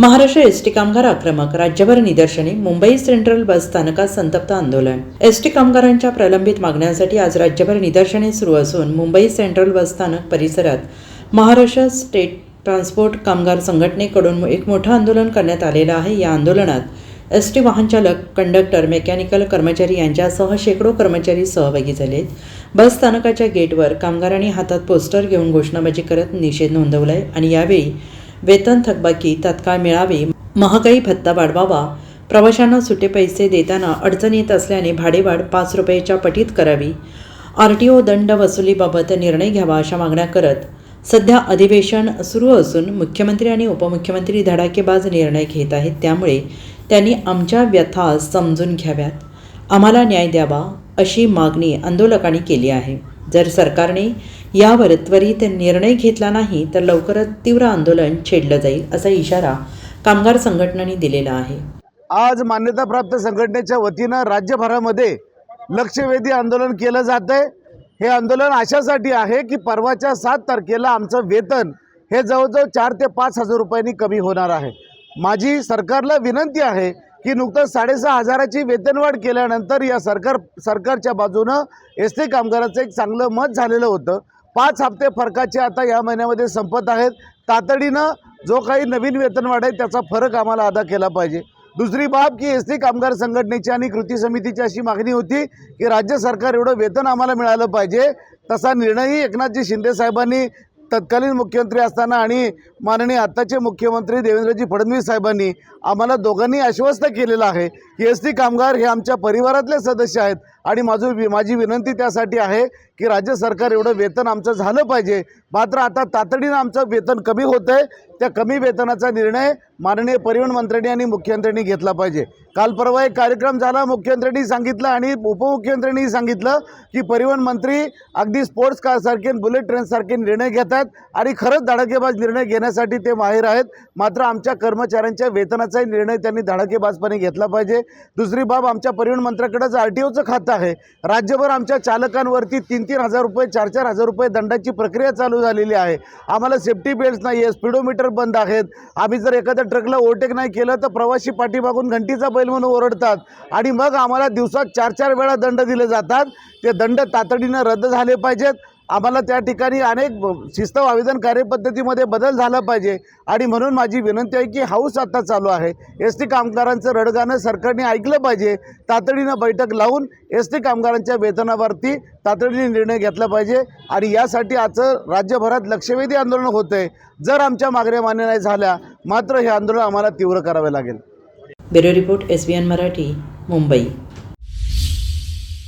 Maharashtra ST कामगार आक्रमक राज्यभर निदर्शने मुंबई सेंट्रल बस स्थानकात संतप्त आंदोलन. एसटी कामगारांच्या प्रलंबित मागण्यांसाठी आज राज्यभर निदर्शने सुरू असून मुंबई सेंट्रल बस स्थानक परिसरात महाराष्ट्र स्टेट ट्रान्सपोर्ट कामगार संघटनेकडून एक मोठं आंदोलन करण्यात आलेलं आहे. या आंदोलनात एस टी वाहनचालक कंडक्टर मेकॅनिकल कर्मचारी यांच्यासह शेकडो कर्मचारी सहभागी झालेत. बस स्थानकाच्या गेटवर कामगारांनी हातात पोस्टर घेऊन घोषणाबाजी करत निषेध नोंदवलाय आणि यावेळी वेतन थकबाकी तात्काळ मिळावी महागाई भत्ता वाढवावा प्रवाशांना सुटे पैसे देताना अडचण येत असल्याने भाडेवाढ पाच रुपयाच्या पटीत करावी. आर टी ओ दंड वसुलीबाबत निर्णय घ्यावा अशा मागण्या करत सध्या अधिवेशन सुरू असून मुख्यमंत्री आणि उपमुख्यमंत्री धडाकेबाज निर्णय घेत आहेत. त्यामुळे त्यांनी आमच्या व्यथा समजून घ्याव्यात. आम्हाला न्याय द्यावा अशी मागणी आंदोलकांनी केली आहे. जर सरकारने यावर त्वरित निर्णय घेतला नाही तर लवकरच तीव्र आंदोलन छेडलं जाईल असा इशारा कामगार संघटनांनी दिलेला आहे. आज मान्यताप्राप्त संघटनेच्या वतीनं राज्यभरामध्ये लक्षवेधी आंदोलन केलं जात आहे. हे आंदोलन अशासाठी आहे की परवाच्या सात तारखेला आमचं वेतन हे जवळजवळ चार ते पाच हजार रुपयांनी कमी होणार आहे. माझी सरकारला विनंती आहे की नुकतंच साडेसहा हजाराची वेतनवाढ केल्यानंतर या सरकार सरकारच्या बाजूनं एस टी कामगाराचं एक चांगलं मत झालेलं होतं. पाच हप्ते फरकाचे आता या महिन्यामध्ये संपत आहेत. तातडीनं जो काही नवीन वेतनवाढ आहे त्याचा फरक आम्हाला अदा केला पाहिजे. दुसरी बाब की एस टी कामगार संघटनेची आणि कृती समितीची अशी मागणी होती की राज्य सरकार एवढं वेतन आम्हाला मिळालं पाहिजे. तसा निर्णयही एकनाथजी शिंदे साहेबांनी तत्कालीन मुख्यमंत्री असताना आणि माननीय आत्ताचे मुख्यमंत्री देवेंद्रजी फडणवीस साहेबांनी आम्हाला दोघांनी आश्वस्त केलेलं आहे. की एस टी कामगार हे आमच्या परिवारातले सदस्य आहेत आणि माझं वि माझी विनंती त्यासाठी आहे की राज्य सरकार एवढं वेतन आमचं झालं पाहिजे. मात्र आता तातडीनं आमचं वेतन कमी होतं आहे त्या कमी वेतनाचा निर्णय माननीय परिवहन मंत्र्यांनी आणि मुख्यमंत्र्यांनी घेतला पाहिजे. काल परवा एक कार्यक्रम झाला मुख्यमंत्र्यांनी सांगितलं आणि उपमुख्यमंत्र्यांनी सांगितलं की परिवहन मंत्री अगदी स्पोर्ट्स कारसारखे बुलेट ट्रेनसारखे निर्णय घेत आहेत आणि खरंच धडाकेबाज निर्णय घेण्यासाठी ते माहीर आहेत. मात्र आमच्या कर्मचाऱ्यांच्या वेतनाचाही निर्णय त्यांनी धडाकेबाजपणे घेतला पाहिजे. दुसरी बाब आमच्या परिवहन मंत्र्याकडंच आर टी ओचं खातं आहे. राज्यभर आमच्या चालकांवरती तीन तीन हजार रुपये चार चार हजार रुपये दंडाची प्रक्रिया चालू झालेली आहे. आम्हाला सेफ्टी बेल्ट्स नाही आहे स्पीडोमीटर बंद आहेत. आम्ही जर एखाद्या ट्रकला ओव्हरटेक नाही केलं तर प्रवासी पाठीमागून घंटीचा बैल म्हणून ओरडतात. आणि मग आम्हाला दिवसात चार चार वेळा दंड दिले जातात. ते दंड तातडीनं रद्द झाले पाहिजेत. आम्हाला त्या ठिकाणी अनेक शिस्त आवेदन कार्यपद्धतीमध्ये बदल झाला पाहिजे. आणि म्हणून माझी विनंती आहे की हाऊस आता चालू आहे. एस टी कामगारांचं रडगाणं सरकारने ऐकलं पाहिजे. तातडीनं बैठक लावून एस टी कामगारांच्या वेतनावरती तातडीने निर्णय घेतला पाहिजे. आणि यासाठी आजचं राज्यभरात लक्षवेधी आंदोलन होतं आहे जर आमच्या मागण्या मान्य नाही झाल्या मात्र हे आंदोलन आम्हाला तीव्र करावे लागेल. Bureau report S B N Marathi Mumbai.